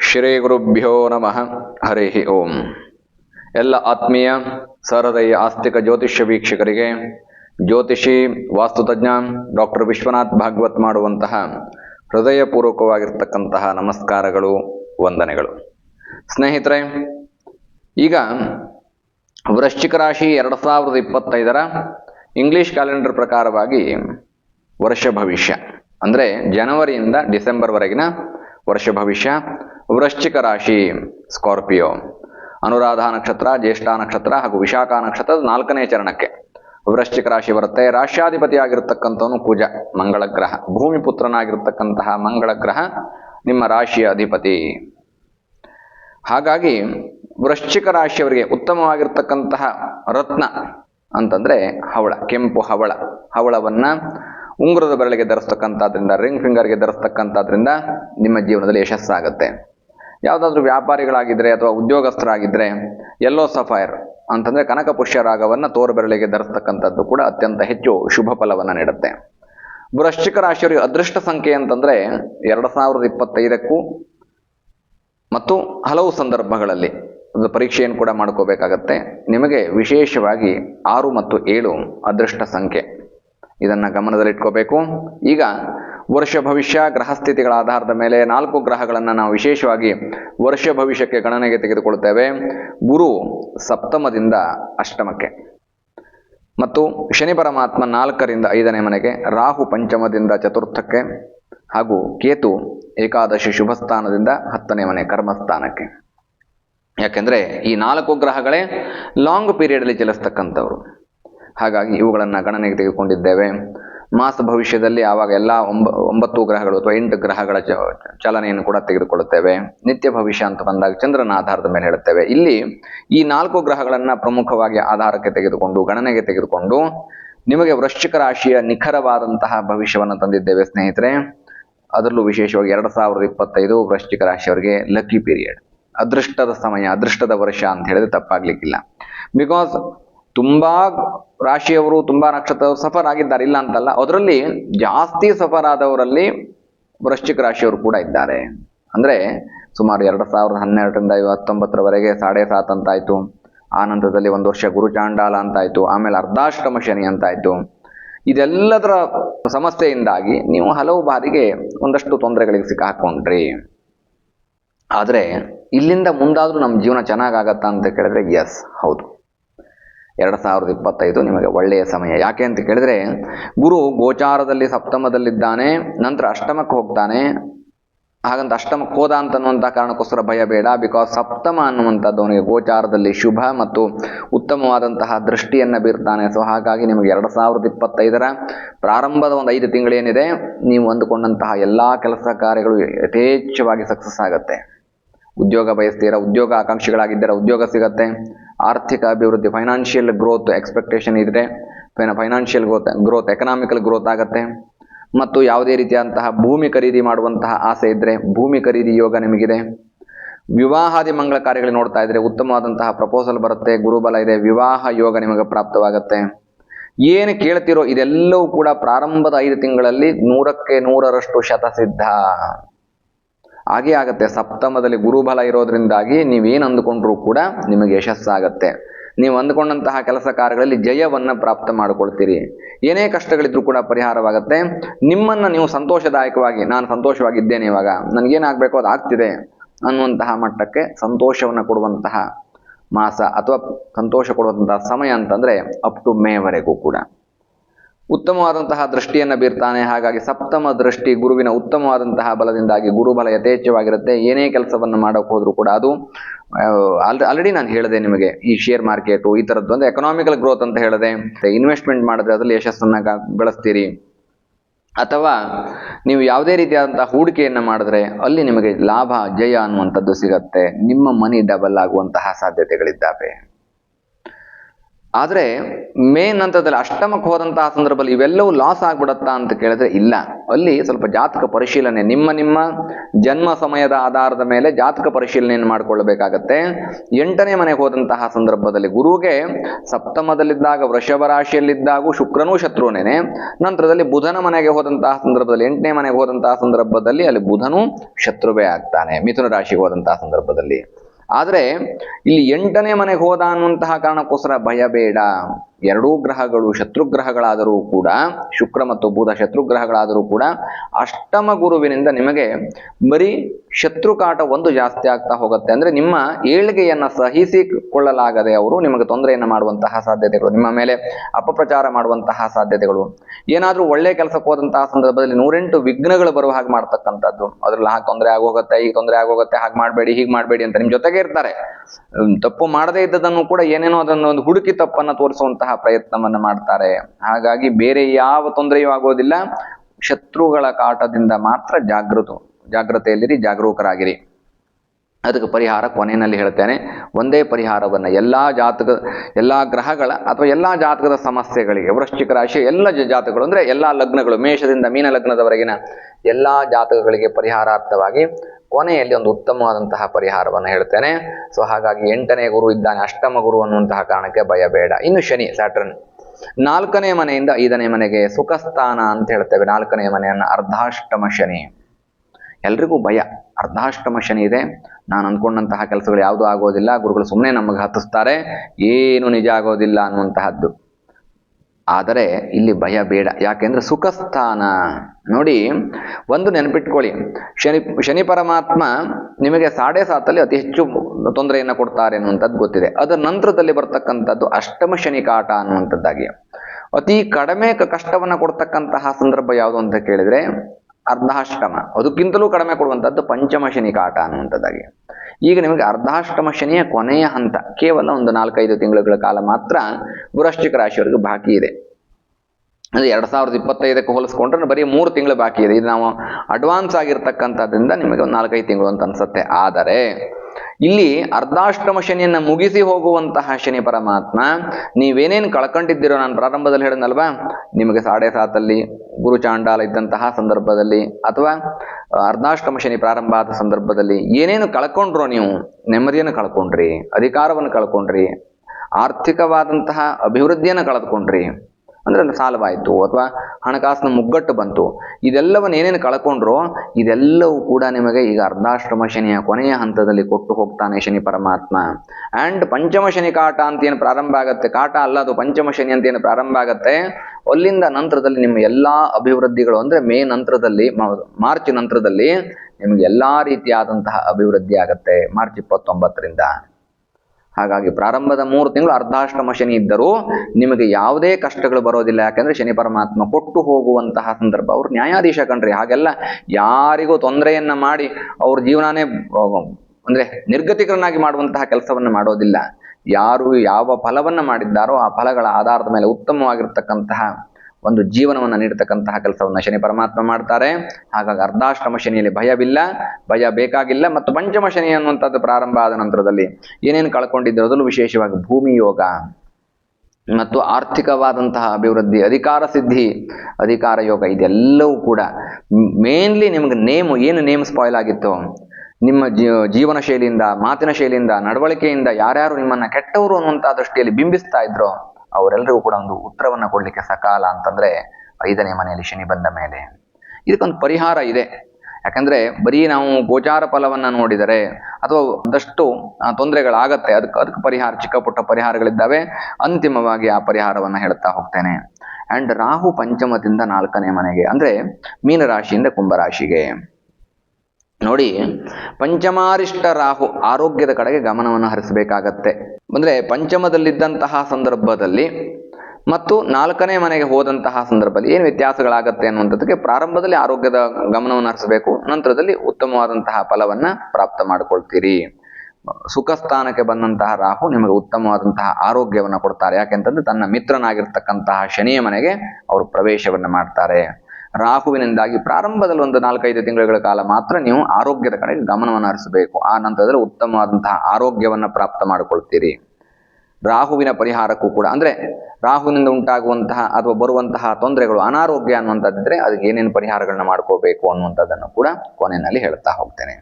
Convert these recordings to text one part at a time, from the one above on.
ಶ್ರೀ ಗುರುಭ್ಯೋ ನಮಃ. ಹರಿ ಓಂ. ಎಲ್ಲ ಆತ್ಮೀಯ, ಸಹೃದಯ, ಆಸ್ತಿಕ, ಜ್ಯೋತಿಷ್ಯ ವೀಕ್ಷಕರಿಗೆ, ಜ್ಯೋತಿಷಿ ವಾಸ್ತುತಜ್ಞ ಡಾಕ್ಟರ್ ವಿಶ್ವನಾಥ್ ಭಾಗವತ್ ಮಾಡುವಂತಹ ಹೃದಯಪೂರ್ವಕವಾಗಿರ್ತಕ್ಕಂತಹ ನಮಸ್ಕಾರಗಳು, ವಂದನೆಗಳು. ಸ್ನೇಹಿತರೆ, ಈಗ ವೃಶ್ಚಿಕ ರಾಶಿ ಎರಡು ಸಾವಿರದ ಇಪ್ಪತ್ತೈದರ ಇಂಗ್ಲಿಷ್ ಕ್ಯಾಲೆಂಡರ್ ಪ್ರಕಾರವಾಗಿ ವರ್ಷ ಭವಿಷ್ಯ. ಅಂದರೆ ಜನವರಿಯಿಂದ ಡಿಸೆಂಬರ್ವರೆಗಿನ ವರ್ಷ ಭವಿಷ್ಯ. ವೃಶ್ಚಿಕ ರಾಶಿ, ಸ್ಕಾರ್ಪಿಯೋ. ಅನುರಾಧ ನಕ್ಷತ್ರ, ಜ್ಯೇಷ್ಠ ನಕ್ಷತ್ರ ಹಾಗೂ ವಿಶಾಖ ನಕ್ಷತ್ರದ ನಾಲ್ಕನೇ ಚರಣಕ್ಕೆ ವೃಶ್ಚಿಕ ರಾಶಿ ಬರುತ್ತೆ. ರಾಶ್ಯಾಧಿಪತಿ ಪೂಜ, ಮಂಗಳ ಗ್ರಹ. ಭೂಮಿ ಪುತ್ರನಾಗಿರ್ತಕ್ಕಂತಹ ಮಂಗಳ ಗ್ರಹ ನಿಮ್ಮ ರಾಶಿಯ ಅಧಿಪತಿ. ಹಾಗಾಗಿ ವೃಶ್ಚಿಕ ರಾಶಿಯವರಿಗೆ ಉತ್ತಮವಾಗಿರ್ತಕ್ಕಂತಹ ರತ್ನ ಅಂತಂದ್ರೆ ಹವಳ, ಕೆಂಪು ಹವಳ. ಹವಳವನ್ನ ಉಂಗುರದ ಬೆರಳಿಗೆ ಧರಿಸ್ತಕ್ಕಂಥದ್ರಿಂದ ರಿಂಗ್ ಫಿಂಗರ್ಗೆ ಧರಿಸ್ತಕ್ಕಂಥದ್ರಿಂದ ನಿಮ್ಮ ಜೀವನದಲ್ಲಿ ಯಶಸ್ಸಾಗುತ್ತೆ. ಯಾವುದಾದ್ರೂ ವ್ಯಾಪಾರಿಗಳಾಗಿದ್ದರೆ ಅಥವಾ ಉದ್ಯೋಗಸ್ಥರಾಗಿದ್ದರೆ ಎಲ್ಲೋ ಸಫೈರ್ ಅಂತಂದರೆ ಕನಕ ಪುಷ್ಯ ರಾಗವನ್ನು ತೋರು ಬೆರಳಿಗೆ ಧರಿಸ್ತಕ್ಕಂಥದ್ದು ಕೂಡ ಅತ್ಯಂತ ಹೆಚ್ಚು ಶುಭ ಫಲವನ್ನು ನೀಡುತ್ತೆ. ವೃಶ್ಚಿಕ ರಾಶಿಯವರಿಗೆ ಅದೃಷ್ಟ ಸಂಖ್ಯೆ ಅಂತಂದರೆ ಎರಡು ಸಾವಿರದ ಇಪ್ಪತ್ತೈದಕ್ಕೂ ಮತ್ತು ಹಲವು ಸಂದರ್ಭಗಳಲ್ಲಿ ಒಂದು ಪರೀಕ್ಷೆಯನ್ನು ಕೂಡ ಮಾಡ್ಕೋಬೇಕಾಗತ್ತೆ. ನಿಮಗೆ ವಿಶೇಷವಾಗಿ ಆರು ಮತ್ತು ಏಳು ಅದೃಷ್ಟ ಸಂಖ್ಯೆ. ಇದನ್ನು ಗಮನದಲ್ಲಿಟ್ಕೋಬೇಕು. ಈಗ ವರ್ಷ ಭವಿಷ್ಯ ಗ್ರಹಸ್ಥಿತಿಗಳ ಆಧಾರದ ಮೇಲೆ ನಾಲ್ಕು ಗ್ರಹಗಳನ್ನು ನಾವು ವಿಶೇಷವಾಗಿ ವರ್ಷ ಭವಿಷ್ಯಕ್ಕೆ ಗಣನೆಗೆ ತೆಗೆದುಕೊಳ್ಳುತ್ತೇವೆ ಗುರು ಸಪ್ತಮದಿಂದ ಅಷ್ಟಮಕ್ಕೆ. ಮತ್ತು ಶನಿ ಪರಮಾತ್ಮ ನಾಲ್ಕರಿಂದ ಐದನೇ ಮನೆಗೆ, ರಾಹು ಪಂಚಮದಿಂದ ಚತುರ್ಥಕ್ಕೆ, ಹಾಗೂ ಕೇತು ಏಕಾದಶಿ ಶುಭ ಸ್ಥಾನದಿಂದ ಹತ್ತನೇ ಮನೆ ಕರ್ಮಸ್ಥಾನಕ್ಕೆ. ಯಾಕೆಂದರೆ ಈ ನಾಲ್ಕು ಗ್ರಹಗಳೇ ಲಾಂಗ್ ಪೀರಿಯಡಲ್ಲಿ ಚಲಿಸ್ತಕ್ಕಂಥವ್ರು ಹಾಗಾಗಿ ಇವುಗಳನ್ನು ಗಣನೆಗೆ ತೆಗೆದುಕೊಂಡಿದ್ದೇವೆ. ಮಾಸ ಭವಿಷ್ಯದಲ್ಲಿ ಆವಾಗ ಎಲ್ಲ ಒಂಬ, ಒಂಬತ್ತು ಗ್ರಹಗಳು ಅಥವಾ ಎಂಟು ಗ್ರಹಗಳ ಚಲನೆಯನ್ನು ಕೂಡ ತೆಗೆದುಕೊಳ್ಳುತ್ತೇವೆ. ನಿತ್ಯ ಭವಿಷ್ಯ ಅಂತ ಬಂದಾಗ ಚಂದ್ರನ ಆಧಾರದ ಮೇಲೆ ಹೇಳುತ್ತೇವೆ. ಇಲ್ಲಿ ಈ ನಾಲ್ಕು ಗ್ರಹಗಳನ್ನು ಪ್ರಮುಖವಾಗಿ ಆಧಾರಕ್ಕೆ ತೆಗೆದುಕೊಂಡು, ಗಣನೆಗೆ ತೆಗೆದುಕೊಂಡು, ನಿಮಗೆ ವೃಶ್ಚಿಕ ರಾಶಿಯ ನಿಖರವಾದಂತಹ ಭವಿಷ್ಯವನ್ನು ತಂದಿದ್ದೇವೆ ಸ್ನೇಹಿತರೆ. ಅದರಲ್ಲೂ ವಿಶೇಷವಾಗಿ ಎರಡು ಸಾವಿರದ ಇಪ್ಪತ್ತೈದು ವೃಶ್ಚಿಕ ರಾಶಿಯವರಿಗೆ ಲಕ್ಕಿ ಪೀರಿಯಡ್ ಅದೃಷ್ಟದ ಸಮಯ, ಅದೃಷ್ಟದ ವರ್ಷ ಅಂತ ಹೇಳಿದ್ರೆ ತಪ್ಪಾಗ್ಲಿಕ್ಕಿಲ್ಲ. ಬಿಕಾಸ್ ತುಂಬಾ ರಾಶಿಯವರು, ತುಂಬಾ ನಕ್ಷತ್ರ ಸಫರ್ ಆಗಿದ್ದಾರೆ. ಇಲ್ಲ ಅಂತಲ್ಲ, ಅದರಲ್ಲಿ ಜಾಸ್ತಿ ಸಫರ್ ಆದವರಲ್ಲಿ ವೃಶ್ಚಿಕ ರಾಶಿಯವರು ಕೂಡ ಇದ್ದಾರೆ. ಅಂದ್ರೆ ಸುಮಾರು ಎರಡು ಸಾವಿರದ ಹನ್ನೆರಡರಿಂದ ಹತ್ತೊಂಬತ್ತರವರೆಗೆ ಸಾಡೆ ಸಾತ್ ಅಂತಾಯ್ತು. ಆ ನಂತರದಲ್ಲಿ ಒಂದು ವರ್ಷ ಗುರುಚಾಂಡಾಲ ಅಂತಾಯ್ತು. ಆಮೇಲೆ ಅರ್ಧಾಶ್ರಮ ಶನಿ ಅಂತಾಯ್ತು. ಇದೆಲ್ಲದರ ಸಮಸ್ಯೆಯಿಂದಾಗಿ ನೀವು ಹಲವು ಬಾರಿಗೆ ಒಂದಷ್ಟು ತೊಂದರೆಗಳಿಗೆ ಸಿಕ್ಕಾಕೊಂಡ್ರಿ. ಆದರೆ ಇಲ್ಲಿಂದ ಮುಂದಾದರೂ ನಮ್ಮ ಜೀವನ ಚೆನ್ನಾಗಾಗತ್ತಾ ಅಂತ ಕೇಳಿದ್ರೆ ಎಸ್ ಹೌದು. ಎರಡು ಸಾವಿರದ ಇಪ್ಪತ್ತೈದು ನಿಮಗೆ ಒಳ್ಳೆಯ ಸಮಯ. ಯಾಕೆ ಅಂತ ಕೇಳಿದ್ರೆ, ಗುರು ಗೋಚಾರದಲ್ಲಿ ಸಪ್ತಮದಲ್ಲಿದ್ದಾನೆ, ನಂತರ ಅಷ್ಟಮಕ್ಕೆ ಹೋಗ್ತಾನೆ. ಹಾಗಂತ ಅಷ್ಟಮಕ್ಕೆ ಅಂತ ಅನ್ನುವಂಥ ಕಾರಣಕ್ಕೋಸ್ಕರ ಭಯ ಬೇಡ ಬಿಕಾಸ್ ಸಪ್ತಮ ಅನ್ನುವಂಥದ್ದು ಅವನಿಗೆ ಗೋಚಾರದಲ್ಲಿ ಶುಭ ಮತ್ತು ಉತ್ತಮವಾದಂತಹ ದೃಷ್ಟಿಯನ್ನು ಬೀರ್ತಾನೆ. ಸೊ ಹಾಗಾಗಿ ನಿಮಗೆ ಎರಡು ಸಾವಿರದ ಇಪ್ಪತ್ತೈದರ ಪ್ರಾರಂಭದ ಒಂದು ಐದು ತಿಂಗಳೇನಿದೆ ನೀವು ಅಂದುಕೊಂಡಂತಹ ಎಲ್ಲ ಕೆಲಸ ಕಾರ್ಯಗಳು ಯಥೇಚ್ಛವಾಗಿ ಸಕ್ಸಸ್ ಆಗುತ್ತೆ. ಉದ್ಯೋಗ ಬಯಸ್ತೀರ, ಉದ್ಯೋಗ ಆಕಾಂಕ್ಷಿಗಳಾಗಿದ್ದೀರ, ಉದ್ಯೋಗ ಸಿಗತ್ತೆ. ಆರ್ಥಿಕ ಅಭಿವೃದ್ಧಿ ಫೈನಾನ್ಷಿಯಲ್ ಗ್ರೋತ್ ಎಕ್ಸ್ಪೆಕ್ಟೇಷನ್ ಇದ್ರೆ financial growth growth economical growth ಆಗುತ್ತೆ. ಮತ್ತು ಯಾವುದೇ ರೀತಿಯಾದಂತಹ ಭೂಮಿ ಖರೀದಿ ಮಾಡುವಂತಹ ಆಸೆ ಇದ್ದರೆ ಭೂಮಿ ಖರೀದಿ ಯೋಗ ನಿಮಗಿದೆ. ವಿವಾಹಾದಿ ಮಂಗಳ ಕಾರ್ಯಗಳು ನೋಡ್ತಾ ಇದ್ರೆ ಉತ್ತಮವಾದಂತಹ ಪ್ರಪೋಸಲ್ ಬರುತ್ತೆ, ಗುರುಬಲ ಇದೆ, ವಿವಾಹ ಯೋಗ ನಿಮಗೆ ಪ್ರಾಪ್ತವಾಗುತ್ತೆ. ಏನು ಕೇಳ್ತಿರೋ ಇದೆಲ್ಲವೂ ಕೂಡ ಪ್ರಾರಂಭದ ಐದು ತಿಂಗಳಲ್ಲಿ ನೂರಕ್ಕೆ ನೂರರಷ್ಟು ಶತಸಿದ್ಧ. ಹಾಗೆ ಆಗುತ್ತೆ. ಸಪ್ತಮದಲ್ಲಿ ಗುರುಬಲ ಇರೋದ್ರಿಂದಾಗಿ ನೀವೇನು ಅಂದುಕೊಂಡ್ರೂ ಕೂಡ ನಿಮಗೆ ಯಶಸ್ಸಾಗತ್ತೆ. ನೀವು ಅಂದುಕೊಂಡಂತಹ ಕೆಲಸ ಕಾರ್ಯಗಳಲ್ಲಿ ಜಯವನ್ನು ಪ್ರಾಪ್ತ ಮಾಡಿಕೊಳ್ತೀರಿ. ಏನೇ ಕಷ್ಟಗಳಿದ್ರೂ ಕೂಡ ಪರಿಹಾರವಾಗುತ್ತೆ. ನಿಮ್ಮನ್ನು ನೀವು ಸಂತೋಷದಾಯಕವಾಗಿ, ನಾನು ಸಂತೋಷವಾಗಿದ್ದೇನೆ ಇವಾಗ, ನನಗೇನಾಗಬೇಕು ಅದು ಆಗ್ತಿದೆ ಅನ್ನುವಂತಹ ಮಟ್ಟಕ್ಕೆ ಸಂತೋಷವನ್ನು ಕೊಡುವಂತಹ ಮಾಸ ಅಥವಾ ಸಂತೋಷ ಕೊಡುವಂತಹ ಸಮಯ ಅಂತಂದರೆ ಅಪ್ ಟು ಮೇವರೆಗೂ ಕೂಡ. ಉತ್ತಮವಾದಂತಹ ದೃಷ್ಟಿಯನ್ನು ಬೀರ್ತಾನೆ. ಹಾಗಾಗಿ ಸಪ್ತಮ ದೃಷ್ಟಿ ಗುರುವಿನ ಉತ್ತಮವಾದಂತಹ ಬಲದಿಂದಾಗಿ ಗುರುಬಲ ಯಥೇಚ್ಛವಾಗಿರುತ್ತೆ. ಏನೇ ಕೆಲಸವನ್ನು ಮಾಡೋಕೆ ಹೋದರೂ ಕೂಡ ಅದು ಆಲ್ ಆಲ್ರೆಡಿ ನಾನು ಹೇಳಿದೆ ನಿಮಗೆ ಈ ಶೇರ್ ಮಾರ್ಕೆಟು ಈ ಥರದ್ದು ಒಂದು ಎಕನಾಮಿಕಲ್ ಗ್ರೋತ್ ಅಂತ ಹೇಳಿದೆ. ಇನ್ವೆಸ್ಟ್ಮೆಂಟ್ ಮಾಡಿದ್ರೆ ಅದರಲ್ಲಿ ಯಶಸ್ಸನ್ನು ಬೆಳೆಸ್ತೀರಿ ಅಥವಾ ನೀವು ಯಾವುದೇ ರೀತಿಯಾದಂಥ ಹೂಡಿಕೆಯನ್ನು ಮಾಡಿದ್ರೆ ಅಲ್ಲಿ ನಿಮಗೆ ಲಾಭ, ಜಯ ಅನ್ನುವಂಥದ್ದು ಸಿಗತ್ತೆ. ನಿಮ್ಮ ಮನಿ ಡಬಲ್ ಆಗುವಂತಹ ಸಾಧ್ಯತೆಗಳಿದ್ದಾವೆ. ಆದರೆ ಮೇನ್ ಹಂತದಲ್ಲಿ ಅಷ್ಟಮಕ್ಕೆ ಹೋದಂತಹ ಸಂದರ್ಭದಲ್ಲಿ ಇವೆಲ್ಲವೂ ಲಾಸ್ ಆಗ್ಬಿಡತ್ತಾ ಅಂತ ಕೇಳಿದ್ರೆ ಇಲ್ಲ. ಅಲ್ಲಿ ಸ್ವಲ್ಪ ಜಾತಕ ಪರಿಶೀಲನೆ, ನಿಮ್ಮ ನಿಮ್ಮ ಜನ್ಮ ಸಮಯದ ಆಧಾರದ ಮೇಲೆ ಜಾತಕ ಪರಿಶೀಲನೆಯನ್ನು ಮಾಡಿಕೊಳ್ಳಬೇಕಾಗತ್ತೆ. ಎಂಟನೇ ಮನೆಗೆ ಹೋದಂತಹ ಸಂದರ್ಭದಲ್ಲಿ ಗುರುಗೆ ಸಪ್ತಮದಲ್ಲಿದ್ದಾಗ, ವೃಷಭ ರಾಶಿಯಲ್ಲಿದ್ದಾಗೂ, ಶುಕ್ರನೂ ಶತ್ರುನೇನೆ. ನಂತರದಲ್ಲಿ ಬುಧನ ಮನೆಗೆ ಹೋದಂತಹ ಸಂದರ್ಭದಲ್ಲಿ, ಎಂಟನೇ ಮನೆಗೆ ಹೋದಂತಹ ಸಂದರ್ಭದಲ್ಲಿ ಅಲ್ಲಿ ಬುಧನು ಶತ್ರುವೇ ಆಗ್ತಾನೆ, ಮಿಥುನ ರಾಶಿಗೆ ಹೋದಂತಹ ಸಂದರ್ಭದಲ್ಲಿ. ಆದರೆ ಇಲ್ಲಿ ಎಂಟನೇ ಮನೆಗೆ ಹೋದ ಅನ್ನುವಂತಹ ಕಾರಣಕ್ಕೋಸ್ಕರ ಭಯ ಬೇಡ. ಎರಡೂ ಗ್ರಹಗಳು ಶತ್ರುಗ್ರಹಗಳಾದರೂ ಕೂಡ, ಶುಕ್ರ ಮತ್ತು ಬುಧ ಶತ್ರುಗ್ರಹಗಳಾದರೂ ಕೂಡ ಅಷ್ಟಮ ಗುರುವಿನಿಂದ ನಿಮಗೆ ಬರೀ ಶತ್ರುಕಾಟ ಒಂದು ಜಾಸ್ತಿ ಆಗ್ತಾ ಹೋಗುತ್ತೆ. ಅಂದ್ರೆ ನಿಮ್ಮ ಏಳಿಗೆಯನ್ನ ಸಹಿಸಿಕೊಳ್ಳಲಾಗದೆ ಅವರು ನಿಮಗೆ ತೊಂದರೆಯನ್ನು ಮಾಡುವಂತಹ ಸಾಧ್ಯತೆಗಳು, ನಿಮ್ಮ ಮೇಲೆ ಅಪಪ್ರಚಾರ ಮಾಡುವಂತಹ ಸಾಧ್ಯತೆಗಳು. ಏನಾದರೂ ಒಳ್ಳೆ ಕೆಲಸಕ್ಕೆ ಹೋದಂತಹ ಸಂದರ್ಭದಲ್ಲಿ ನೂರೆಂಟು ವಿಘ್ನಗಳು ಬರುವ ಹಾಗೆ ಮಾಡ್ತಕ್ಕಂಥದ್ದು. ಅದ್ರಲ್ಲಿ ಹಾಗೆ ತೊಂದರೆ ಆಗೋಗುತ್ತೆ ಈಗ ತೊಂದರೆ ಆಗೋಗುತ್ತೆ, ಹಾಗೆ ಮಾಡಬೇಡಿ, ಹೀಗೆ ಮಾಡಬೇಡಿ ಅಂತ ನಿಮ್ಮ ಜೊತೆಗೆ ಇರ್ತಾರೆ. ತಪ್ಪು ಮಾಡದೇ ಇದ್ದದನ್ನು ಕೂಡ ಏನೇನೋ ಅದನ್ನು ಒಂದು ಹುಡುಕಿ ತಪ್ಪನ್ನು ತೋರಿಸುವಂತಹ ಪ್ರಯತ್ನವನ್ನ ಮಾಡ್ತಾರೆ. ಹಾಗಾಗಿ ಬೇರೆ ಯಾವ ತೊಂದರೆಯೂ ಆಗೋದಿಲ್ಲ. ಶತ್ರುಗಳ ಕಾಟದಿಂದ ಮಾತ್ರ ಜಾಗೃತ, ಜಾಗ್ರತೆಯಲ್ಲಿರಿ, ಜಾಗರೂಕರಾಗಿರಿ. ಅದಕ್ಕೆ ಪರಿಹಾರ ಕೊನೆಯಲ್ಲಿ ಹೇಳ್ತೇನೆ. ಒಂದೇ ಪರಿಹಾರವನ್ನು ಎಲ್ಲ ಜಾತಕ, ಎಲ್ಲ ಗ್ರಹಗಳ ಅಥವಾ ಎಲ್ಲ ಜಾತಕದ ಸಮಸ್ಯೆಗಳಿಗೆ, ವೃಶ್ಚಿಕ ರಾಶಿ, ಎಲ್ಲ ಜಾತಕಗಳು ಅಂದರೆ ಎಲ್ಲ ಲಗ್ನಗಳು, ಮೇಷದಿಂದ ಮೀನ ಲಗ್ನದವರೆಗಿನ ಎಲ್ಲ ಜಾತಕಗಳಿಗೆ ಪರಿಹಾರಾರ್ಥವಾಗಿ ಕೊನೆಯಲ್ಲಿ ಒಂದು ಉತ್ತಮವಾದಂತಹ ಪರಿಹಾರವನ್ನು ಹೇಳ್ತೇನೆ. ಸೊ ಹಾಗಾಗಿ ಎಂಟನೇ ಗುರು ಇದ್ದಾನೆ, ಅಷ್ಟಮ ಗುರು ಅನ್ನುವಂತಹ ಕಾರಣಕ್ಕೆ ಭಯ ಬೇಡ. ಇನ್ನು ಶನಿ, ಸ್ಯಾಟರ್ನ್. ನಾಲ್ಕನೇ ಮನೆಯಿಂದ ಐದನೇ ಮನೆಗೆ ಸುಖಸ್ಥಾನ ಅಂತ ಹೇಳ್ತೇವೆ. ನಾಲ್ಕನೇ ಮನೆಯನ್ನು ಅರ್ಧಾಷ್ಟಮ ಶನಿ. ಎಲ್ರಿಗೂ ಭಯ. ಅರ್ಧಾಷ್ಟಮ ಶನಿ ಇದೆ. ನಾನು ಅಂದ್ಕೊಂಡಂತಹ ಕೆಲಸಗಳು ಯಾವುದೂ ಆಗೋದಿಲ್ಲ. ಗುರುಗಳು ಸುಮ್ಮನೆ ನಮಗೆ ಹತ್ತಿಸ್ತಾರೆ. ಏನು ನಿಜ ಆಗೋದಿಲ್ಲ ಅನ್ನುವಂತಹದ್ದು. ಆದರೆ ಇಲ್ಲಿ ಭಯ ಬೇಡ. ಯಾಕೆಂದ್ರೆ ಸುಖಸ್ಥಾನ. ನೋಡಿ, ಒಂದು ನೆನಪಿಟ್ಕೊಳ್ಳಿ. ಶನಿ ಶನಿ ಪರಮಾತ್ಮ ನಿಮಗೆ ಸಾಡೆ ಸಾತಲ್ಲಿ ಅತಿ ಹೆಚ್ಚು ತೊಂದರೆಯನ್ನು ಕೊಡ್ತಾರೆ ಅನ್ನುವಂಥದ್ದು ಗೊತ್ತಿದೆ. ಅದರ ನಂತರದಲ್ಲಿ ಬರ್ತಕ್ಕಂಥದ್ದು ಅಷ್ಟಮ ಶನಿ ಕಾಟ ಅನ್ನುವಂಥದ್ದಾಗಿ. ಅತಿ ಕಡಿಮೆ ಕಷ್ಟವನ್ನು ಕೊಡ್ತಕ್ಕಂತಹ ಸಂದರ್ಭ ಯಾವುದು ಅಂತ ಕೇಳಿದ್ರೆ ಅರ್ಧಾಷ್ಟಮ. ಅದಕ್ಕಿಂತಲೂ ಕಡಿಮೆ ಕೊಡುವಂಥದ್ದು ಪಂಚಮ ಶನಿ ಕಾಟ ಅನ್ನುವಂಥದ್ದಾಗಿ. ಈಗ ನಿಮಗೆ ಅರ್ಧಾಷ್ಟಮ ಶನಿಯ ಕೊನೆಯ ಹಂತ, ಕೇವಲ ಒಂದು ನಾಲ್ಕೈದು ತಿಂಗಳುಗಳ ಕಾಲ ಮಾತ್ರ ವೃಶ್ಚಿಕ ರಾಶಿಯವರಿಗೆ ಬಾಕಿ ಇದೆ. ಅಂದ್ರೆ ಎರಡು ಸಾವಿರದ ಇಪ್ಪತ್ತೈದಕ್ಕೆ ಹೋಲಿಸ್ಕೊಂಡ್ರೆ ಬರೀ ಮೂರು ತಿಂಗಳು ಬಾಕಿ ಇದೆ. ಇದು ನಾವು ಅಡ್ವಾನ್ಸ್ ಆಗಿರ್ತಕ್ಕಂಥದ್ರಿಂದ ನಿಮಗೆ ಒಂದು ನಾಲ್ಕೈದು ತಿಂಗಳು ಅಂತ ಅನ್ಸುತ್ತೆ. ಆದರೆ, ಇಲ್ಲಿ ಅರ್ಧಾಷ್ಟಮ ಶನಿಯನ್ನು ಮುಗಿಸಿ ಹೋಗುವಂತಹ ಶನಿ ಪರಮಾತ್ಮ, ನೀವೇನೇನು ಕಳ್ಕೊಂಡಿದ್ದೀರೋ ನಾನು ಪ್ರಾರಂಭದಲ್ಲಿ ಹೇಳಿದ್ನಲ್ವಾ? ನಿಮಗೆ ಸಾಡೆ ಸಾತಲ್ಲಿ ಗುರು ಚಾಂಡಾಲ ಇದ್ದಂತಹ ಸಂದರ್ಭದಲ್ಲಿ ಅಥವಾ ಅರ್ಧಾಷ್ಟಮ ಶನಿ ಪ್ರಾರಂಭ ಆದ ಸಂದರ್ಭದಲ್ಲಿ ಏನೇನು ಕಳ್ಕೊಂಡ್ರೋ ನೀವು ನೆಮ್ಮದಿಯನ್ನು ಕಳ್ಕೊಂಡ್ರಿ, ಅಧಿಕಾರವನ್ನು ಕಳ್ಕೊಂಡ್ರಿ, ಆರ್ಥಿಕವಾದಂತಹ ಅಭಿವೃದ್ಧಿಯನ್ನು ಕಳೆದುಕೊಂಡ್ರಿ ಅಂದ್ರೆ ಸಾಲವಾಯಿತು ಅಥವಾ ಹಣಕಾಸಿನ ಮುಗ್ಗಟ್ಟು ಬಂತು. ಇದೆಲ್ಲವನ್ನು ಏನೇನು ಕಳ್ಕೊಂಡ್ರು? ಇದೆಲ್ಲವೂ ಕೂಡ ನಿಮಗೆ ಈಗ ಅರ್ಧಾಶ್ರಮ ಶನಿಯ ಕೊನೆಯ ಹಂತದಲ್ಲಿ ಕೊಟ್ಟು ಹೋಗ್ತಾನೆ ಶನಿ ಪರಮಾತ್ಮ. ಆ್ಯಂಡ್ ಪಂಚಮ ಶನಿ ಕಾಟ ಅಂತ ಏನು ಪ್ರಾರಂಭ ಆಗತ್ತೆ? ಕಾಟ ಅಲ್ಲ, ಅದು ಪಂಚಮ ಶನಿ ಅಂತ ಏನು ಪ್ರಾರಂಭ ಆಗತ್ತೆ? ಅಲ್ಲಿಂದ ನಂತರದಲ್ಲಿ ನಿಮ್ಮ ಎಲ್ಲಾ ಅಭಿವೃದ್ಧಿಗಳು ಅಂದ್ರೆ ಮೇ ನಂತರದಲ್ಲಿ ಮಾರ್ಚ್ ನಂತರದಲ್ಲಿ ನಿಮಗೆ ಎಲ್ಲಾ ರೀತಿಯಾದಂತಹ ಅಭಿವೃದ್ಧಿ ಆಗುತ್ತೆ, ಮಾರ್ಚ್ ಇಪ್ಪತ್ತೊಂಬತ್ತರಿಂದ. ಹಾಗಾಗಿ ಪ್ರಾರಂಭದ ಮೂರು ತಿಂಗಳು ಅರ್ಧಾಷ್ಟಮ ಶನಿ ಇದ್ದರೂ ನಿಮಗೆ ಯಾವುದೇ ಕಷ್ಟಗಳು ಬರೋದಿಲ್ಲ. ಯಾಕಂದ್ರೆ ಶನಿ ಪರಮಾತ್ಮ ಕೊಟ್ಟು ಹೋಗುವಂತಹ ಸಂದರ್ಭ. ಅವ್ರು ನ್ಯಾಯಾಧೀಶ ಕಣ್ರಿ, ಹಾಗೆಲ್ಲ ಯಾರಿಗೂ ತೊಂದರೆಯನ್ನ ಮಾಡಿ ಅವ್ರ ಜೀವನನೇ ಅಂದ್ರೆ ನಿರ್ಗತಿಕರನ್ನಾಗಿ ಮಾಡುವಂತಹ ಕೆಲಸವನ್ನು ಮಾಡೋದಿಲ್ಲ. ಯಾರು ಯಾವ ಫಲವನ್ನ ಮಾಡಿದ್ದಾರೋ ಆ ಫಲಗಳ ಆಧಾರದ ಮೇಲೆ ಉತ್ತಮವಾಗಿರ್ತಕ್ಕಂತಹ ಒಂದು ಜೀವನವನ್ನು ನೀಡತಕ್ಕಂತಹ ಕೆಲಸವನ್ನು ಶನಿ ಪರಮಾತ್ಮ ಮಾಡ್ತಾರೆ. ಹಾಗಾಗಿ ಅರ್ಧಾಶ್ರಮ ಶನಿಯಲ್ಲಿ ಭಯವಿಲ್ಲ. ಭಯ ಬೇಕಾಗಿಲ್ಲ. ಮತ್ತು ಪಂಚಮ ಶನಿ ಅನ್ನುವಂಥದ್ದು ಪ್ರಾರಂಭ ಆದ ನಂತರದಲ್ಲಿ ಏನೇನು ಕಳ್ಕೊಂಡಿದ್ದರು ಅದರಲ್ಲೂ ವಿಶೇಷವಾಗಿ ಭೂಮಿ ಯೋಗ ಮತ್ತು ಆರ್ಥಿಕವಾದಂತಹ ಅಭಿವೃದ್ಧಿ, ಅಧಿಕಾರ ಸಿದ್ಧಿ, ಅಧಿಕಾರ ಯೋಗ ಇದೆಲ್ಲವೂ ಕೂಡ ಮೇನ್ಲಿ ನಿಮಗೆ ನೇಮು ಏನು ನೇಮ್ ಸ್ಪಾಯ್ಲ್ ಆಗಿತ್ತು? ನಿಮ್ಮ ಜೀವನ ಶೈಲಿಯಿಂದ, ಮಾತಿನ ಶೈಲಿಯಿಂದ, ನಡವಳಿಕೆಯಿಂದ ಯಾರ್ಯಾರು ನಿಮ್ಮನ್ನ ಕೆಟ್ಟವರು ಅನ್ನುವಂಥ ದೃಷ್ಟಿಯಲ್ಲಿ ಬಿಂಬಿಸ್ತಾ ಇದ್ರೋ? ಅವರೆಲ್ಲರಿಗೂ ಕೂಡ ಒಂದು ಉತ್ತರವನ್ನ ಕೊಡ್ಲಿಕ್ಕೆ ಸಕಾಲ ಅಂತಂದ್ರೆ ಐದನೇ ಮನೆಯಲ್ಲಿ ಶನಿ ಬಂದ ಮೇಲೆ. ಇದಕ್ಕೊಂದು ಪರಿಹಾರ ಇದೆ. ಯಾಕಂದ್ರೆ ಬರೀ ನಾವು ಗೋಚಾರ ಫಲವನ್ನ ನೋಡಿದರೆ ಅಥವಾ ಒಂದಷ್ಟು ತೊಂದರೆಗಳಾಗತ್ತೆ ಅದಕ್ಕೆ ಅದಕ್ಕೆ ಪರಿಹಾರ, ಚಿಕ್ಕ ಪುಟ್ಟ ಪರಿಹಾರಗಳಿದ್ದಾವೆ, ಅಂತಿಮವಾಗಿ ಆ ಪರಿಹಾರವನ್ನ ಹೇಳ್ತಾ ಹೋಗ್ತೇನೆ. ಅಂಡ್ ರಾಹು ಪಂಚಮದಿಂದ ನಾಲ್ಕನೇ ಮನೆಗೆ, ಅಂದ್ರೆ ಮೀನರಾಶಿಯಿಂದ ಕುಂಭರಾಶಿಗೆ. ನೋಡಿ ಪಂಚಮಾರಿಷ್ಟ ರಾಹು ಆರೋಗ್ಯದ ಕಡೆಗೆ ಗಮನವನ್ನು ಹರಿಸಬೇಕಾಗತ್ತೆ. ಅಂದರೆ ಪಂಚಮದಲ್ಲಿದ್ದಂತಹ ಸಂದರ್ಭದಲ್ಲಿ ಮತ್ತು ನಾಲ್ಕನೇ ಮನೆಗೆ ಹೋದಂತಹ ಸಂದರ್ಭದಲ್ಲಿ ಏನು ವ್ಯತ್ಯಾಸಗಳಾಗತ್ತೆ ಅನ್ನುವಂಥದ್ದಕ್ಕೆ ಪ್ರಾರಂಭದಲ್ಲಿ ಆರೋಗ್ಯದ ಗಮನವನ್ನು ಹರಿಸಬೇಕು, ನಂತರದಲ್ಲಿ ಉತ್ತಮವಾದಂತಹ ಫಲವನ್ನು ಪ್ರಾಪ್ತ ಮಾಡಿಕೊಳ್ತೀರಿ. ಸುಖ ಸ್ಥಾನಕ್ಕೆ ಬಂದಂತಹ ರಾಹು ನಿಮಗೆ ಉತ್ತಮವಾದಂತಹ ಆರೋಗ್ಯವನ್ನು ಕೊಡ್ತಾರೆ. ಯಾಕೆಂತಂದ್ರೆ ತನ್ನ ಮಿತ್ರನಾಗಿರ್ತಕ್ಕಂತಹ ಶನಿಯ ಮನೆಗೆ ಅವರು ಪ್ರವೇಶವನ್ನು ಮಾಡ್ತಾರೆ. ರಾಹುವಿನಿಂದಾಗಿ ಪ್ರಾರಂಭದಲ್ಲಿ ಒಂದು ನಾಲ್ಕೈದು ತಿಂಗಳುಗಳ ಕಾಲ ಮಾತ್ರ ನೀವು ಆರೋಗ್ಯದ ಕಡೆ ಗಮನವನ್ನು ಹರಿಸಬೇಕು. ಆ ನಂತರದಲ್ಲಿ ಉತ್ತಮವಾದಂತಹ ಆರೋಗ್ಯವನ್ನು ಪ್ರಾಪ್ತ ಮಾಡಿಕೊಳ್ತೀರಿ. ರಾಹುವಿನ ಪರಿಹಾರಕ್ಕೂ ಕೂಡ, ಅಂದ್ರೆ ರಾಹುವಿನಿಂದ ಉಂಟಾಗುವಂತಹ ಅಥವಾ ಬರುವಂತಹ ತೊಂದರೆಗಳು ಅನಾರೋಗ್ಯ ಅನ್ನುವಂಥದ್ದಿದ್ರೆ ಅದಕ್ಕೆ ಏನೇನು ಪರಿಹಾರಗಳನ್ನ ಮಾಡ್ಕೋಬೇಕು ಅನ್ನುವಂಥದ್ದನ್ನು ಕೂಡ ಕೊನೆಯಲ್ಲಿ ಹೇಳ್ತಾ ಹೋಗ್ತೇನೆ.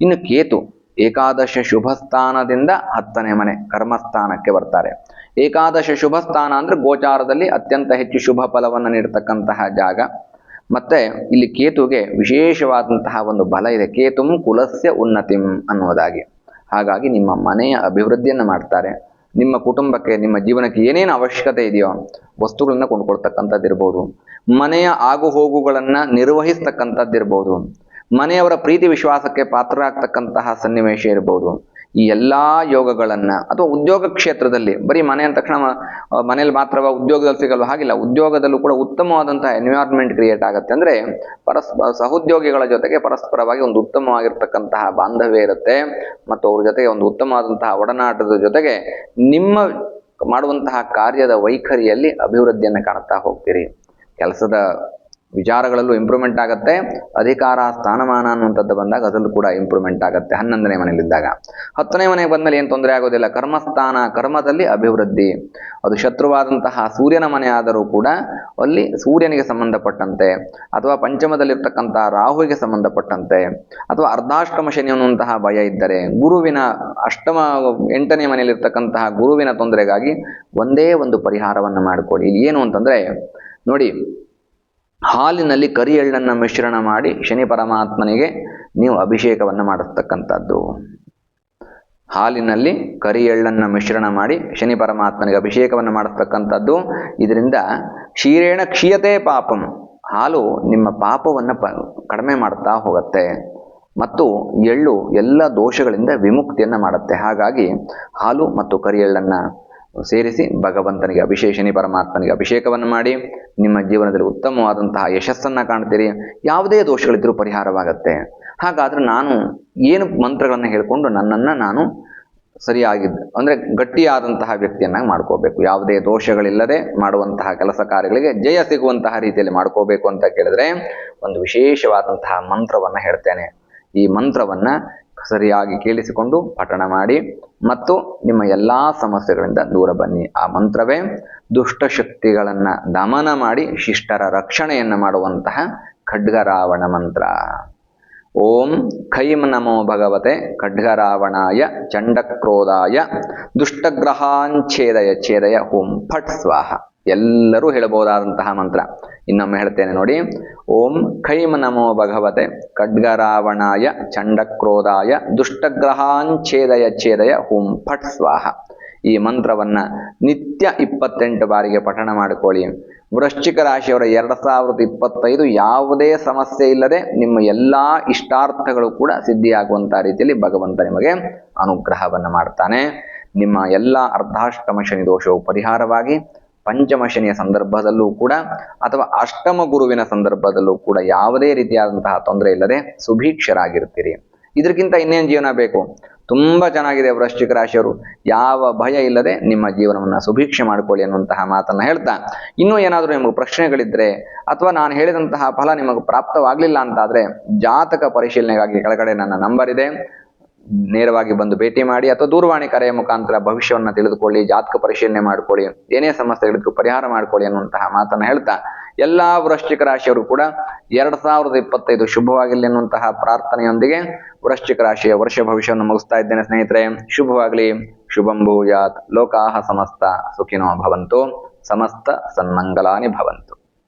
ಇನ್ನು ಕೇತು ಏಕಾದಶ ಶುಭ ಸ್ಥಾನದಿಂದ ಹತ್ತನೇ ಮನೆ ಕರ್ಮಸ್ಥಾನಕ್ಕೆ ಬರ್ತಾರೆ. ಏಕಾದಶ ಶುಭ ಸ್ಥಾನ ಅಂದ್ರೆ ಗೋಚಾರದಲ್ಲಿ ಅತ್ಯಂತ ಹೆಚ್ಚು ಶುಭ ಫಲವನ್ನು ನೀಡತಕ್ಕಂತಹ ಜಾಗ. ಮತ್ತೆ ಇಲ್ಲಿ ಕೇತುಗೆ ವಿಶೇಷವಾದಂತಹ ಒಂದು ಬಲ ಇದೆ. ಕೇತುಂ ಕುಲಸ್ಯ ಉನ್ನತಿಂ ಅನ್ನುವುದಾಗಿ. ಹಾಗಾಗಿ ನಿಮ್ಮ ಮನೆಯ ಅಭಿವೃದ್ಧಿಯನ್ನು ಮಾಡ್ತಾರೆ. ನಿಮ್ಮ ಕುಟುಂಬಕ್ಕೆ, ನಿಮ್ಮ ಜೀವನಕ್ಕೆ ಏನೇನು ಅವಶ್ಯಕತೆ ಇದೆಯೋ ವಸ್ತುಗಳನ್ನ ಕೊಂಡ್ಕೊಳ್ತಕ್ಕಂಥದ್ದಿರ್ಬೋದು. ಮನೆಯ ಆಗು ಹೋಗುಗಳನ್ನ ನಿರ್ವಹಿಸ್ತಕ್ಕಂಥದ್ದಿರ್ಬೋದು. ಮನೆಯವರ ಪ್ರೀತಿ ವಿಶ್ವಾಸಕ್ಕೆ ಪಾತ್ರರಾಗ್ತಕ್ಕಂತಹ ಸನ್ನಿವೇಶ ಇರ್ಬೋದು. ಈ ಎಲ್ಲ ಯೋಗಗಳನ್ನು ಅಥವಾ ಉದ್ಯೋಗ ಕ್ಷೇತ್ರದಲ್ಲಿ, ಬರೀ ಮನೆ ಅಂದ ತಕ್ಷಣ ಮನೇಲಿ ಮಾತ್ರವ ಉದ್ಯೋಗದಲ್ಲಿ ಸಿಗಲ್ವ? ಹಾಗಿಲ್ಲ. ಉದ್ಯೋಗದಲ್ಲೂ ಕೂಡ ಉತ್ತಮವಾದಂತಹ ಎನ್ವಿರಾನ್ಮೆಂಟ್ ಕ್ರಿಯೇಟ್ ಆಗುತ್ತೆ. ಅಂದ್ರೆ ಪರಸ್ಪರ ಸಹೋದ್ಯೋಗಿಗಳ ಜೊತೆಗೆ ಪರಸ್ಪರವಾಗಿ ಒಂದು ಉತ್ತಮವಾಗಿರ್ತಕ್ಕಂತಹ ಬಾಂಧವ್ಯ ಇರುತ್ತೆ. ಮತ್ತು ಅವ್ರ ಜೊತೆಗೆ ಒಂದು ಉತ್ತಮವಾದಂತಹ ಒಡನಾಟದ ಜೊತೆಗೆ ನಿಮ್ಮ ಮಾಡುವಂತಹ ಕಾರ್ಯದ ವೈಖರಿಯಲ್ಲಿ ಅಭಿವೃದ್ಧಿಯನ್ನು ಕಾಣ್ತಾ ಹೋಗ್ತೀರಿ. ಕೆಲಸದ ವಿಚಾರಗಳಲ್ಲೂ ಇಂಪ್ರೂವ್ಮೆಂಟ್ ಆಗುತ್ತೆ. ಅಧಿಕಾರ, ಸ್ಥಾನಮಾನ ಅನ್ನುವಂಥದ್ದು ಬಂದಾಗ ಅದರಲ್ಲೂ ಕೂಡ ಇಂಪ್ರೂವ್ಮೆಂಟ್ ಆಗುತ್ತೆ. ಹನ್ನೊಂದನೇ ಮನೆಯಲ್ಲಿದ್ದಾಗ. ಹತ್ತನೇ ಮನೆಗೆ ಬಂದಮೇಲೆ ಏನು ತೊಂದರೆ ಆಗೋದಿಲ್ಲ. ಕರ್ಮಸ್ಥಾನ, ಕರ್ಮದಲ್ಲಿ ಅಭಿವೃದ್ಧಿ. ಅದು ಶತ್ರುವಾದಂತಹ ಸೂರ್ಯನ ಮನೆ ಆದರೂ ಕೂಡ ಅಲ್ಲಿ ಸೂರ್ಯನಿಗೆ ಸಂಬಂಧಪಟ್ಟಂತೆ ಅಥವಾ ಪಂಚಮದಲ್ಲಿರ್ತಕ್ಕಂತಹ ರಾಹುವಿಗೆ ಸಂಬಂಧಪಟ್ಟಂತೆ ಅಥವಾ ಅರ್ಧಾಷ್ಟಮ ಶನಿ ಅನ್ನುವಂತಹ ಭಯ ಇದ್ದರೆ ಗುರುವಿನ ಅಷ್ಟಮ, ಎಂಟನೇ ಮನೆಯಲ್ಲಿರ್ತಕ್ಕಂತಹ ಗುರುವಿನ ತೊಂದರೆಗಾಗಿ ಒಂದೇ ಒಂದು ಪರಿಹಾರವನ್ನು ಮಾಡಿಕೊಡಿ. ಇಲ್ಲಿ ಏನು ಅಂತಂದ್ರೆ ನೋಡಿ ಹಾಲಿನಲ್ಲಿ ಕರಿ ಎಳ್ಳನ್ನು ಮಿಶ್ರಣ ಮಾಡಿ ಶನಿ ಪರಮಾತ್ಮನಿಗೆ ನೀವು ಅಭಿಷೇಕವನ್ನು ಮಾಡತಕ್ಕಂಥದ್ದು ಹಾಲಿನಲ್ಲಿ ಕರಿ ಎಳ್ಳನ್ನು ಮಿಶ್ರಣ ಮಾಡಿ ಶನಿ ಪರಮಾತ್ಮನಿಗೆ ಅಭಿಷೇಕವನ್ನು ಮಾಡತಕ್ಕಂಥದ್ದು ಇದರಿಂದ ಕ್ಷೀರೇಣ ಕ್ಷೀಯತೆ ಪಾಪಂ. ಹಾಲು ನಿಮ್ಮ ಪಾಪವನ್ನು ಪ ಕಡಿಮೆ ಮಾಡ್ತಾ ಹೋಗುತ್ತೆ. ಮತ್ತು ಎಳ್ಳು ಎಲ್ಲ ದೋಷಗಳಿಂದ ವಿಮುಕ್ತಿಯನ್ನು ಮಾಡುತ್ತೆ. ಹಾಗಾಗಿ ಹಾಲು ಮತ್ತು ಕರಿ ಎಳ್ಳನ್ನು ಸೇರಿಸಿ ಭಗವಂತನಿಗೆ ಅಭಿಷೇಕ ಪರಮಾತ್ಮನಿಗೆ ಅಭಿಷೇಕವನ್ನು ಮಾಡಿ, ನಿಮ್ಮ ಜೀವನದಲ್ಲಿ ಉತ್ತಮವಾದಂತಹ ಯಶಸ್ಸನ್ನು ಕಾಣ್ತೀರಿ. ಯಾವುದೇ ದೋಷಗಳಿದ್ದರೂ ಪರಿಹಾರವಾಗತ್ತೆ. ಹಾಗಾದರೆ ನಾನು ಏನು ಮಂತ್ರಗಳನ್ನು ಹೇಳಿಕೊಂಡು ನನ್ನನ್ನು ನಾನು ಸರಿಯಾಗಿದ್ದು ಅಂದರೆ ಗಟ್ಟಿಯಾದಂತಹ ವ್ಯಕ್ತಿಯನ್ನಾಗಿ ಮಾಡ್ಕೋಬೇಕು. ಯಾವುದೇ ದೋಷಗಳಿಲ್ಲದೆ ಮಾಡುವಂತಹ ಕೆಲಸ ಕಾರ್ಯಗಳಿಗೆ ಜಯ ಸಿಗುವಂತಹ ರೀತಿಯಲ್ಲಿ ಮಾಡ್ಕೋಬೇಕು ಅಂತ ಕೇಳಿದ್ರೆ ಒಂದು ವಿಶೇಷವಾದಂತಹ ಮಂತ್ರವನ್ನು ಹೇಳ್ತೇನೆ. ಈ ಮಂತ್ರವನ್ನ ಸರಿಯಾಗಿ ಕೇಳಿಸಿಕೊಂಡು ಪಠಣ ಮಾಡಿ ಮತ್ತು ನಿಮ್ಮ ಎಲ್ಲಾ ಸಮಸ್ಯೆಗಳಿಂದ ದೂರ ಬನ್ನಿ. ಆ ಮಂತ್ರವೇ ದುಷ್ಟಶಕ್ತಿಗಳನ್ನು ದಮನ ಮಾಡಿ ಶಿಷ್ಟರ ರಕ್ಷಣೆಯನ್ನು ಮಾಡುವಂತಹ ಖಡ್ಗರಾವಣ ಮಂತ್ರ. ಓಂ ಖೈಂ ನಮೋ ಭಗವತೆ ಖಡ್ಗರಾವಣಾಯ ಚಂಡಕ್ರೋಧಾಯ ದುಷ್ಟಗ್ರಹಾಂಛೇದಯ ಛೇದಯ ಓಂ ಫಟ್ ಸ್ವಾಹ. ಎಲ್ಲರೂ ಹೇಳಬಹುದಾದಂತಹ ಮಂತ್ರ. ಇನ್ನೊಮ್ಮೆ ಹೇಳ್ತೇನೆ ನೋಡಿ. ಓಂ ಖೈಂ ನಮೋ ಭಗವತೆ ಖಡ್ಗರಾವಣಾಯ ಚಂಡಕ್ರೋಧಾಯ ದುಷ್ಟಗ್ರಹಾಂಛೇದಯ ಛೇದಯ ಓಂ ಫಟ್ ಸ್ವಾಹ. ಈ ಮಂತ್ರವನ್ನ ನಿತ್ಯ ಇಪ್ಪತ್ತೆಂಟು ಬಾರಿಗೆ ಪಠಣ ಮಾಡಿಕೊಳ್ಳಿ. ವೃಶ್ಚಿಕ ರಾಶಿಯವರ ಎರಡು ಸಾವಿರದ ಇಪ್ಪತ್ತೈದು ಯಾವುದೇ ಸಮಸ್ಯೆ ಇಲ್ಲದೆ ನಿಮ್ಮ ಎಲ್ಲ ಇಷ್ಟಾರ್ಥಗಳು ಕೂಡ ಸಿದ್ಧಿಯಾಗುವಂತಹ ರೀತಿಯಲ್ಲಿ ಭಗವಂತ ನಿಮಗೆ ಅನುಗ್ರಹವನ್ನು ಮಾಡ್ತಾನೆ. ನಿಮ್ಮ ಎಲ್ಲ ಅರ್ಧಾಷ್ಟಮ ಶನಿ ದೋಷವು ಪರಿಹಾರವಾಗಿ ಪಂಚಮ ಶನಿಯ ಸಂದರ್ಭದಲ್ಲೂ ಕೂಡ ಅಥವಾ ಅಷ್ಟಮ ಗುರುವಿನ ಸಂದರ್ಭದಲ್ಲೂ ಕೂಡ ಯಾವುದೇ ರೀತಿಯಾದಂತಹ ತೊಂದರೆ ಇಲ್ಲದೆ ಸುಭೀಕ್ಷರಾಗಿರ್ತೀರಿ. ಇದಕ್ಕಿಂತ ಇನ್ನೇನು ಜೀವನ ಬೇಕು? ತುಂಬಾ ಚೆನ್ನಾಗಿದೆ ವೃಶ್ಚಿಕ ರಾಶಿಯವರು. ಯಾವ ಭಯ ಇಲ್ಲದೆ ನಿಮ್ಮ ಜೀವನವನ್ನು ಸುಭೀಕ್ಷೆ ಮಾಡಿಕೊಳ್ಳಿ ಅನ್ನುವಂತಹ ಮಾತನ್ನು ಹೇಳ್ತಾ. ಇನ್ನೂ ಏನಾದರೂ ನಿಮಗೆ ಪ್ರಶ್ನೆಗಳಿದ್ದರೆ ಅಥವಾ ನಾನು ಹೇಳಿದಂತಹ ಫಲ ನಿಮಗೆ ಪ್ರಾಪ್ತವಾಗಲಿಲ್ಲ ಅಂತಾದರೆ ಜಾತಕ ಪರಿಶೀಲನೆಗಾಗಿ ಕೆಳಗಡೆ ನನ್ನ ನಂಬರ್ ಇದೆ. ನೇರವಾಗಿ ಬಂದು ಭೇಟಿ ಮಾಡಿ ಅಥವಾ ದೂರವಾಣಿ ಕರೆಯ ಮುಖಾಂತರ ಭವಿಷ್ಯವನ್ನು ತಿಳಿದುಕೊಳ್ಳಿ, ಜಾತಕ ಪರಿಶೀಲನೆ ಮಾಡ್ಕೊಳ್ಳಿ, ಏನೇ ಸಮಸ್ಯೆಗಳಿದ್ರು ಪರಿಹಾರ ಮಾಡಿಕೊಳ್ಳಿ ಅನ್ನುವಂತಹ ಮಾತನ್ನು ಹೇಳ್ತಾ. ಎಲ್ಲ ವೃಶ್ಚಿಕ ರಾಶಿಯವರು ಕೂಡ ಎರಡು ಸಾವಿರದ ಇಪ್ಪತ್ತೈದು ಶುಭವಾಗಿಲ್ಲ ಅನ್ನುವಂತಹ ಪ್ರಾರ್ಥನೆಯೊಂದಿಗೆ ವೃಶ್ಚಿಕ ರಾಶಿಯ ವರ್ಷ ಭವಿಷ್ಯವನ್ನು ಮುಗಿಸ್ತಾ ಇದ್ದೇನೆ ಸ್ನೇಹಿತರೆ. ಶುಭವಾಗಲಿ. ಶುಭಂ ಭೂಯಾತ್. ಲೋಕಾಹ ಸಮಸ್ತ ಸುಖಿನೋ ಭವಂತು. ಸಮಸ್ತ ಸನ್ಮಂಗಲಾನಿ ಭವಂತು.